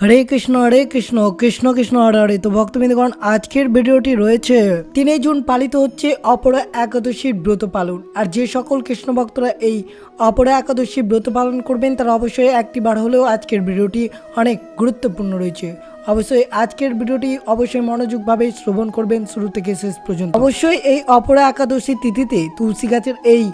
হরে কৃষ্ণ হরে কৃষ্ণ কৃষ্ণ কৃষ্ণ, হরে হরে। তো ভক্তবৃন্দগণ, আজকের ভিডিওটি রয়েছে। তিনই জুন পালিত হচ্ছে অপরা একাদশীর ব্রত পালন। আর যে সকল কৃষ্ণ ভক্তরা এই অপরা একাদশী ব্রত পালন করবেন, তারা অবশ্যই একটি বার হলেও আজকের ভিডিওটি অনেক গুরুত্বপূর্ণ রয়েছে। অবশ্যই আজকের ভিডিওটি অবশ্যই মনোযোগভাবে শ্রবণ করবেন শুরু থেকে শেষ পর্যন্ত। অবশ্যই এই অপরা একাদশী তিথিতে তুলসী গাছের এই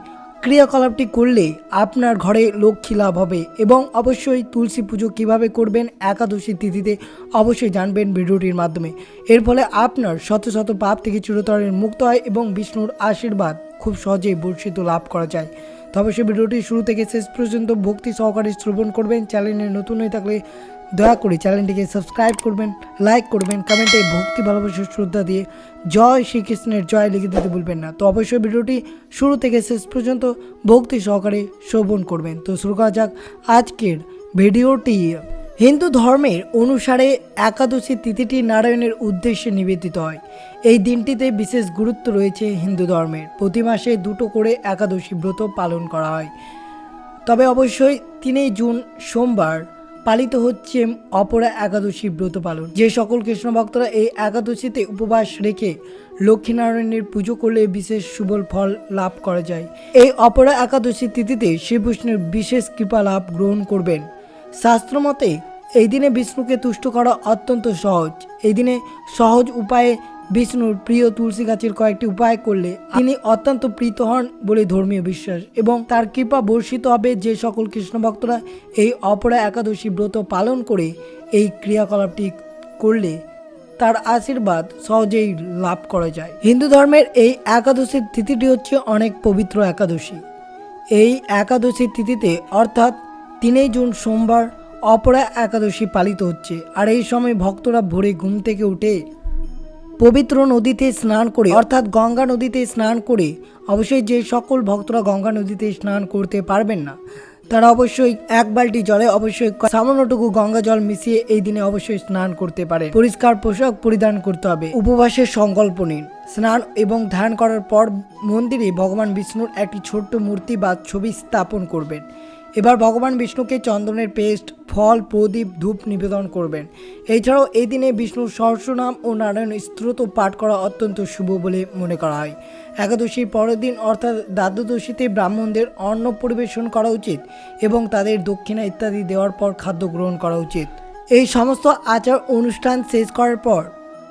ক্রিয়াকলাপটি করলে আপনার ঘরে লক্ষ্মী লাভ হবে এবং অবশ্যই তুলসী পুজো কীভাবে করবেন একাদশী তিথিতে অবশ্যই জানবেন ভিডিওটির মাধ্যমে। এর ফলে আপনার শত শত পাপ থেকে চিরতরের মুক্ত হয় এবং বিষ্ণুর আশীর্বাদ খুব সহজেই বর্ষিত লাভ করা যায়। তবে সে ভিডিওটি শুরু থেকে শেষ পর্যন্ত ভক্তি সহকারে শ্রবণ করবেন। চ্যানেলে নতুন হয়ে থাকলে দয়া করে চ্যানেলটিকে সাবস্ক্রাইব করবেন, লাইক করবেন, কমেন্টে ভক্তি ভালোবাসার শ্রদ্ধা দিয়ে জয় শ্রীকৃষ্ণের জয় লিখে দিতে ভুলবেন না। তো অবশ্যই ভিডিওটি শুরু থেকে শেষ পর্যন্ত ভক্তি সহকারে শ্রবণ করবেন। তো শুরু করা যাক আজকের ভিডিওটি। হিন্দু ধর্মের অনুসারে একাদশী তিথিটি নারায়ণের উদ্দেশ্যে নিবেদিত হয়। এই দিনটিতে বিশেষ গুরুত্ব রয়েছে হিন্দু ধর্মের। প্রতি মাসে দুটো করে একাদশী ব্রত পালন করা হয়। তবে অবশ্যই তিনই জুন সোমবার পালিত হচ্ছে অপরা একাদশী ব্রত পালন। যে সকল কৃষ্ণ ভক্তরা এই একাদশীতে উপবাস রেখে লক্ষ্মীনারায়ণের পুজো করলে বিশেষ শুভল ফল লাভ করা যায়। এই অপরা একাদশী তিথিতে শ্রীকৃষ্ণের বিশেষ কৃপা লাভ গ্রহণ করবেন। শাস্ত্রমতে এই দিনে বিষ্ণুকে তুষ্ট করা অত্যন্ত সহজ। এই দিনে সহজ উপায়ে বিষ্ণুর প্রিয় তুলসী গাছের কয়েকটি উপায় করলে তিনি অত্যন্ত প্রীত হন বলে ধর্মীয় বিশ্বাস এবং তার কৃপা বর্ষিত হবে যে সকল কৃষ্ণ ভক্তরা এই অপরা একাদশী ব্রত পালন করে এই ক্রিয়াকলাপটি করলে তার আশীর্বাদ সহজেই লাভ করা যায়। হিন্দু ধর্মের এই একাদশীর তিথিটি হচ্ছে অনেক পবিত্র একাদশী। এই একাদশীর তিথিতে অর্থাৎ তিনই জুন সোমবার অপরা একাদশী পালিত হচ্ছে। আর এই সময় ভক্তরা ভোরে ঘুম থেকে উঠে পবিত্র নদীতে স্নান করে, অর্থাৎ গঙ্গা নদীতে স্নান করে, অবশ্যই যে সকল ভক্তরা গঙ্গা নদীতে স্নান করতে পারবেন না, তারা অবশ্যই এক বালটি জলে অবশ্যই সামান্যটুকু গঙ্গা জল মিশিয়ে এই দিনে অবশ্যই স্নান করতে পারে পরিষ্কার পোশাক পরিধান করতে হবে। উপবাসের সংকল্প নিন। স্নান এবং ধ্যান করার পর মন্দিরে ভগবান বিষ্ণুর একটি ছোট্ট মূর্তি বা ছবি স্থাপন করবেন। এবার ভগবান বিষ্ণুকে চন্দনের পেস্ট, ফল, প্রদীপ, ধূপ নিবেদন করবেন। এছাড়াও এই দিনে বিষ্ণুর সহস্রনাম ও নারায়ণ স্ত্রোত পাঠ করা অত্যন্ত শুভ বলে মনে করা হয়। একাদশীর পরের দিন অর্থাৎ দ্বাদশীতে ব্রাহ্মণদের অন্ন পরিবেশন করা উচিত এবং তাদের দক্ষিণা ইত্যাদি দেওয়ার পর খাদ্য গ্রহণ করা উচিত। এই সমস্ত আচার অনুষ্ঠান শেষ করার পর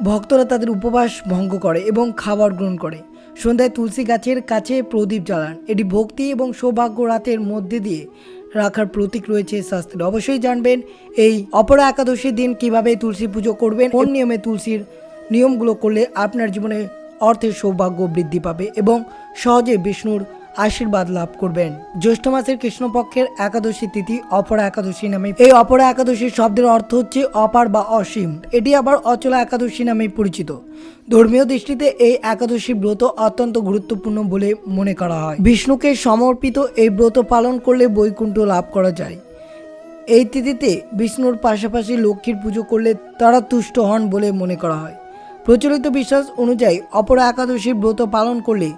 ভক্তরা তাদের উপবাস ভঙ্গ করে এবং খাবার গ্রহণ করে। সন্ধ্যায় তুলসী গাছের কাছে প্রদীপ জ্বালান। এটি ভক্তি এবং সৌভাগ্য রাতের মধ্যে দিয়ে রাখার প্রতীক রয়েছে শাস্ত্রে। অবশ্যই জানবেন এই অপরা একাদশীর দিন কীভাবে তুলসী পুজো করবেন, কোন নিয়মে তুলসীর নিয়মগুলো করলে আপনার জীবনে অর্থের সৌভাগ্য বৃদ্ধি পাবে এবং সহজে বিষ্ণুর আশীর্বাদ লাভ করবেন। জ্যৈষ্ঠ মাসের কৃষ্ণপক্ষের একাদশী তিথি অপরা একাদশী নামে এই অপরা একাদশীর শব্দের অর্থ হচ্ছে অপার বা অসীম। এটি আবার অচলা একাদশী নামে পরিচিত। ধর্মীয় দৃষ্টিতে এই একাদশী ব্রত অত্যন্ত গুরুত্বপূর্ণ বলে মনে করা হয়। বিষ্ণুকে সমর্পিত এই ব্রত পালন করলে বৈকুণ্ঠ লাভ করা যায়। এই তিথিতে বিষ্ণুর পাশাপাশি লক্ষ্মীর পুজো করলে তারা তুষ্ট হন বলে মনে করা হয়। প্রচলিত বিশ্বাস অনুযায়ী অপরা একাদশীর ব্রত পালন করলে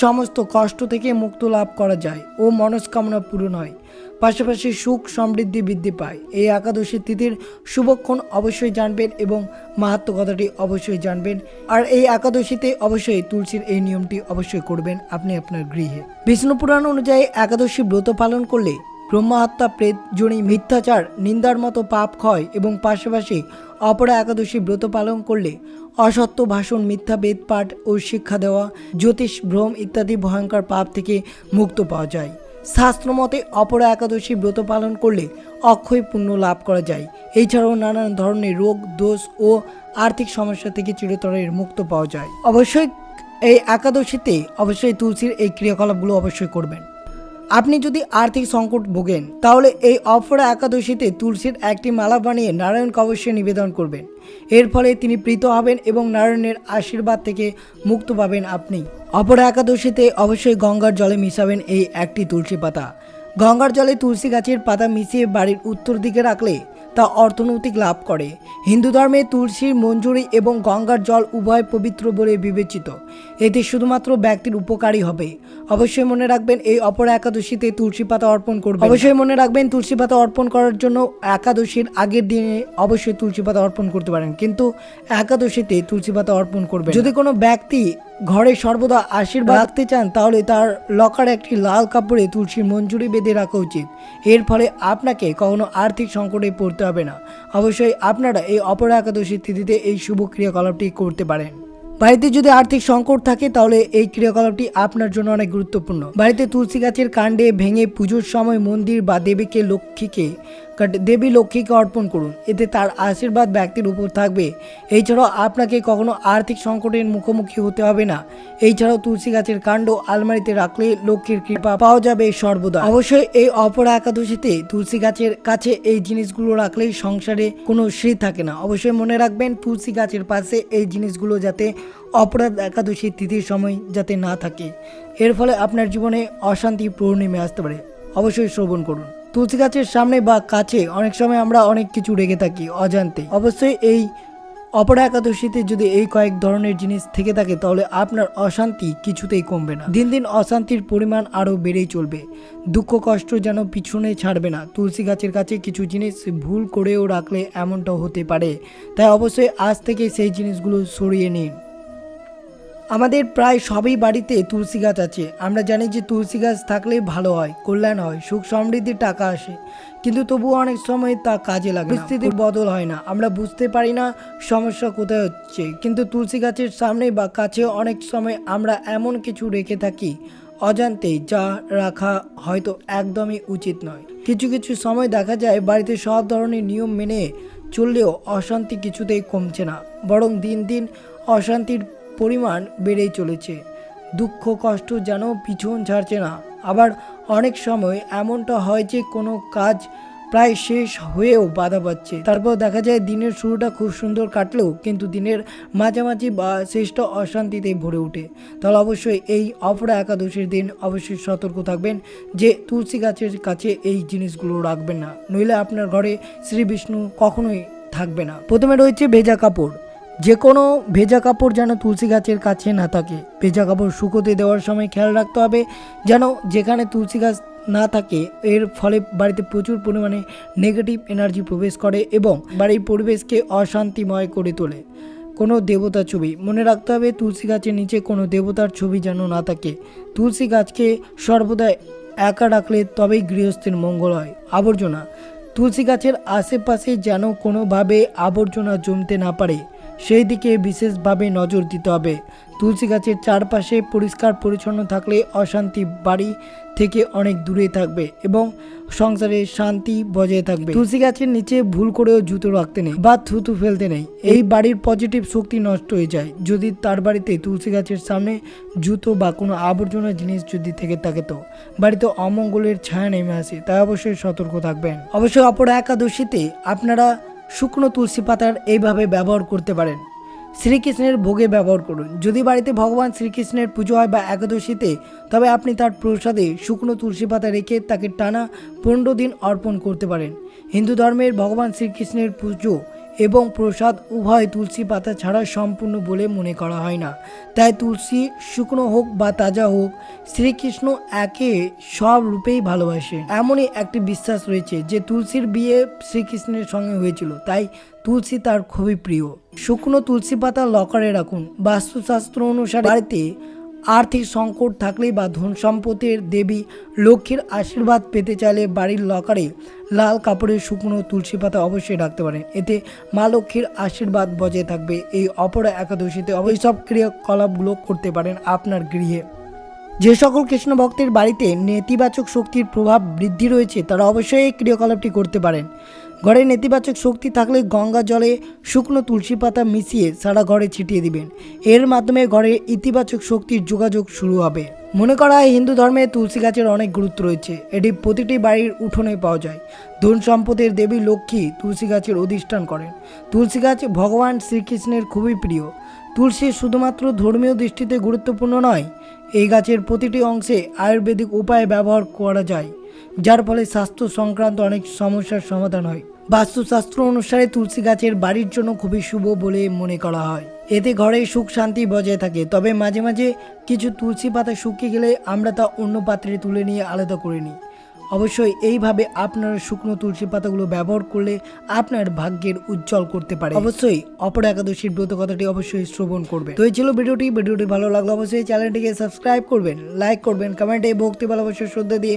সমস্ত কষ্ট থেকে মুক্ত লাভ করা যায় ও মনস্কামনা পূরণ হয়। পাশাপাশি সুখ সমৃদ্ধি বৃদ্ধি পায়। এই একাদশী তিথির শুভক্ষণ অবশ্যই জানবেন এবং মাহাত্ম কথাটি অবশ্যই জানবেন। আর এই একাদশীতে অবশ্যই তুলসীর এই নিয়মটি অবশ্যই করবেন আপনি আপনার গৃহে। বিষ্ণু পুরাণ অনুযায়ী একাদশী ব্রত পালন করলে ব্রহ্মহত্যা প্রেত, জনি, মিথ্যাচার, নিন্দার মতো পাপ ক্ষয় এবং পাশাপাশি অপরা একাদশী ব্রত পালন করলে অসত্য ভাষণ, মিথ্যা বেদ পাঠ ও শিক্ষা দেওয়া, জ্যোতিষ, ভ্রম ইত্যাদি ভয়ঙ্কর পাপ থেকে মুক্ত পাওয়া যায়। শাস্ত্রমতে অপরা একাদশী ব্রত পালন করলে অক্ষয় পুণ্য লাভ করা যায়। এছাড়াও নানান ধরনের রোগ, দোষ ও আর্থিক সমস্যা থেকে চিরতরের মুক্ত পাওয়া যায়। অবশ্যই এই একাদশীতে অবশ্যই তুলসীর এই ক্রিয়াকলাপগুলো অবশ্যই করবেন। আপনি যদি আর্থিক সংকট ভোগেন, তাহলে এই অপরা একাদশীতে তুলসীর একটি মালা বানিয়ে নারায়ণ অবশ্যই নিবেদন করবেন। এর ফলে তিনি প্রীত হবেন এবং নারায়ণের আশীর্বাদ থেকে মুক্ত পাবেন আপনি। অপরা একাদশীতে অবশ্যই গঙ্গার জলে মিশাবেন এই একটি তুলসী পাতা। গঙ্গার জলে তুলসী গাছের পাতা মিশিয়ে বাড়ির উত্তর দিকে রাখলে তা অর্থনৈতিক লাভ করে। হিন্দু ধর্মে তুলসীর মঞ্জুরি এবং গঙ্গার জল উভয় পবিত্র বলে বিবেচিত। এতে শুধুমাত্র ব্যক্তির উপকারী হবে। অবশ্যই মনে রাখবেন, এই অপর একাদশীতে তুলসী পাতা অর্পণ করবেন অবশ্যই মনে রাখবেন, তুলসী পাতা অর্পণ করার জন্য একাদশীর আগের দিনে অবশ্যই তুলসী পাতা অর্পণ করতে পারেন। কিন্তু একাদশীতে তুলসী পাতা অর্পণ করবেন যদি কোনো ব্যক্তি ঘরে সর্বদা আশীর্বাদ রাখতে চান, তাহলে তার লকারে একটি লাল কাপড়ে তুলসীর মঞ্জুরি বেঁধে রাখা উচিত। এর ফলে আপনাকে কখনো আর্থিক সংকটে পড়তে হবে না। অবশ্যই আপনারা এই অপর একাদশী তিথিতে এই শুভ ক্রিয়াকলাপটি করতে পারেন। বাড়িতে যদি আর্থিক সংকট থাকে, তাহলে এই ক্রিয়াকলাপটি আপনার জন্য অনেক গুরুত্বপূর্ণ। বাড়িতে তুলসী গাছের কাণ্ডে ভেঙে পুজোর সময় মন্দির বা দেবীকে, লক্ষ্মীকে দেবী লক্ষ্মীকে অর্পণ করুন। এতে তার আশীর্বাদ ব্যক্তির উপর থাকবে। এছাড়াও আপনাকে কখনো আর্থিক সংকটের মুখোমুখি হতে হবে না। এছাড়াও তুলসী গাছের কাণ্ড আলমারিতে রাখলে লক্ষ্মীর কৃপা পাওয়া যাবে সর্বদা। অবশ্যই এই অপরা একাদশীতে তুলসী গাছের কাছে এই জিনিসগুলো রাখলেই সংসারে কোনো শ্রী থাকে না। অবশ্যই মনে রাখবেন, তুলসী গাছের পাশে এই জিনিসগুলো যাতে অপরাধ একাদশীর তিথির সময় যাতে না থাকে। এর ফলে আপনার জীবনে অশান্তি, পূর্ণিমে আসতে পারে। অবশ্যই শ্রবণ করুন। তুলসী গাছের সামনে বা কাছে অনেক সময় আমরা অনেক কিছু রেখে থাকি অজান্তে। অবশ্যই এই অপরা একাদশীতে যদি এই কয়েক ধরনের জিনিস থেকে থাকে, তাহলে আপনার অশান্তি কিছুতেই কমবে না। দিন দিন অশান্তির পরিমাণ আরও বেড়েই চলবে। দুঃখ, কষ্ট যেন পিছনে ছাড়বে না। তুলসী গাছের কাছে কিছু জিনিস ভুল করেও রাখলে এমনটা হতে পারে। তাই অবশ্যই আজ থেকে সেই জিনিসগুলো সরিয়ে নিন। আমাদের প্রায় সবই বাড়িতে তুলসী গাছ আছে। আমরা জানি যে তুলসী গাছ থাকলে ভালো হয়, কল্যাণ হয়, সুখ সমৃদ্ধি টাকা আসে। কিন্তু তবুও অনেক সময় তা কাজে লাগে। পরিস্থিতির বদল হয় না। আমরা বুঝতে পারি না সমস্যা কোথায় হচ্ছে। কিন্তু তুলসী গাছের সামনে বা কাছে অনেক সময় আমরা এমন কিছু রেখে থাকি অজান্তেই যা রাখা হয়তো একদমই উচিত নয়। কিছু কিছু সময় দেখা যায় বাড়িতে সব ধরনের নিয়ম মেনে চললেও অশান্তি কিছুতেই কমছে না। বরং দিন দিন অশান্তির পরিমাণ বেড়েই চলেছে। দুঃখ, কষ্ট যেন পিছন ছাড়ছে না। আবার অনেক সময় এমনটা হয় যে কোনো কাজ প্রায় শেষ হয়েও বাধা পাচ্ছে। তারপর দেখা যায় দিনের শুরুটা খুব সুন্দর কাটলেও কিন্তু দিনের মাঝামাঝি বা শেষটা অশান্তিতে ভরে ওঠে। তাহলে অবশ্যই এই অপরা একাদশীর দিন অবশ্যই সতর্ক থাকবেন যে তুলসী গাছের কাছে এই জিনিসগুলো রাখবেন না। নইলে আপনার ঘরে শ্রী বিষ্ণু কখনোই থাকবে না। প্রথমে রয়েছে ভেজা কাপড়। যে কোনো ভেজা কাপড় যেন তুলসী গাছের কাছে না থাকে। ভেজা কাপড় শুকোতে দেওয়ার সময় খেয়াল রাখতে হবে যেন যেখানে তুলসী গাছ না থাকে, এর ফলে বাড়িতে প্রচুর পরিমাণে নেগেটিভ এনার্জি প্রবেশ করে এবং বাড়ির পরিবেশকে অশান্তিময় করে তোলে। কোনো দেবতার ছবি, মনে রাখতে হবে তুলসী গাছের নিচে কোনো দেবতার ছবি যেন না থাকে। তুলসী গাছকে সর্বদা একা রাখলে তবেই গৃহস্থের মঙ্গল হয়। আবর্জনা, তুলসী গাছের আশেপাশে যেন কোনোভাবে আবর্জনা জমতে না পারে। সেই দিকে বিশেষভাবে নজর দিতে হবে। তুলসী গাছের চারপাশে পরিষ্কার পরিচ্ছন্ন থাকলে অশান্তি বাড়ি থেকে অনেক দূরে থাকবে এবং সংসারে শান্তি বজায় থাকবে। তুলসী গাছের নিচে ভুল করেও জুতো রাখতে নেই বা থুতু ফেলতে নেই। এই বাড়ির পজিটিভ শক্তি নষ্ট হয়ে যায়। যদি তার বাড়িতে তুলসী গাছের সামনে জুতো বা কোনো আবর্জনা জিনিস যদি থেকে থাকে তো? বাড়িতে অমঙ্গলের ছায়া নেমে আসে, তাই অবশ্যই সতর্ক থাকবেন। অবশ্যই অপর একাদশীতে আপনারা শুকনো তুলসী পাতার এইভাবে ব্যবহার করতে পারেন। শ্রীকৃষ্ণের ভোগে ব্যবহার করুন। যদি বাড়িতে ভগবান শ্রীকৃষ্ণের পুজো হয় বা একাদশীতে, তবে আপনি তার প্রসাদে শুকনো তুলসী পাতা রেখে তাকে টানা পনেরো দিন অর্পণ করতে পারেন। হিন্দু ধর্মের ভগবান শ্রীকৃষ্ণের পুজো এবং প্রসাদ উভয় তুলসী পাতা ছাড়া সম্পূর্ণ বলে মনে করা হয় না। তাই তুলসী, শুকনো হোক বা তাজা হোক, শ্রীকৃষ্ণ একে সব রূপেই ভালোবাসে। এমনই একটি বিশ্বাস রয়েছে যে তুলসীর বিয়ে শ্রীকৃষ্ণের সঙ্গে হয়েছিল, তাই তুলসী তার খুবই প্রিয়। শুকনো তুলসী পাতা লকারে রাখুন। বাস্তুশাস্ত্র অনুসারে বাড়িতে আর্থিক সংকট থাকলে বা ধন সম্পদের দেবী লক্ষ্মীর আশীর্বাদ পেতে চাইলে বাড়ির লকারে লাল কাপড়ে শুকনো তুলসী পাতা অবশ্যই রাখতে পারেন। এতে মা লক্ষ্মীর আশীর্বাদ বজায় থাকবে। এই অপরা একাদশীতে অবশ্যই সব ক্রিয়াকলাপগুলো করতে পারেন আপনার গৃহে। যে সকল কৃষ্ণ ভক্তের বাড়িতে নেতিবাচক শক্তির প্রভাব বৃদ্ধি রয়েছে, তারা অবশ্যই এই ক্রিয়াকলাপটি করতে পারেন। ঘরে নেতিবাচক শক্তি থাকলে গঙ্গা জলে শুকনো তুলসী পাতা মিশিয়ে সারা ঘরে ছিটিয়ে দিবেন। এর মাধ্যমে ঘরে ইতিবাচক শক্তির যোগাযোগ শুরু হবে। মনে করা হয় হিন্দু ধর্মে তুলসী গাছের অনেক গুরুত্ব রয়েছে। এটি প্রতিটি বাড়ির উঠোনে পাওয়া যায়। ধন সম্পদের দেবী লক্ষ্মী তুলসী গাছের অধিষ্ঠান করেন। তুলসী গাছ ভগবান শ্রীকৃষ্ণের খুবই প্রিয়। তুলসী শুধুমাত্র ধর্মীয় দৃষ্টিতে গুরুত্বপূর্ণ নয়, এই গাছের প্রতিটি অংশে আয়ুর্বেদিক উপায়ে ব্যবহার করা যায়। যার ফলে স্বাস্থ্য সংক্রান্ত অনেক সমস্যার সমাধান হয়। বাস্তুশাস্ত্র অনুসারে তুলসী গাছের বাড়ির জন্য খুবই শুভ বলে মনে করা হয়। এতে ঘরে সুখ শান্তি বজায় থাকে। তবে মাঝে মাঝে কিছু তুলসী পাতা শুকিয়ে গেলে আমরা তা অন্য পাত্রে তুলে নিয়ে আলাদা করে নিই। অবশ্যই এইভাবে আপনার শুকনো তুলসী পাতাগুলো ব্যবহার করলে আপনার ভাগ্যের উজ্জ্বল করতে পারে। অবশ্যই অপর একাদশীর ব্রত কথাটি অবশ্যই শ্রবণ করবে তো এই ছিল ভিডিওটি। ভিডিওটি ভালো লাগল অবশ্যই চ্যানেলটিকে সাবস্ক্রাইব করবেন, লাইক করবেন, কমেন্টে ভক্তি ভালোবাসা শ্রদ্ধা দিয়ে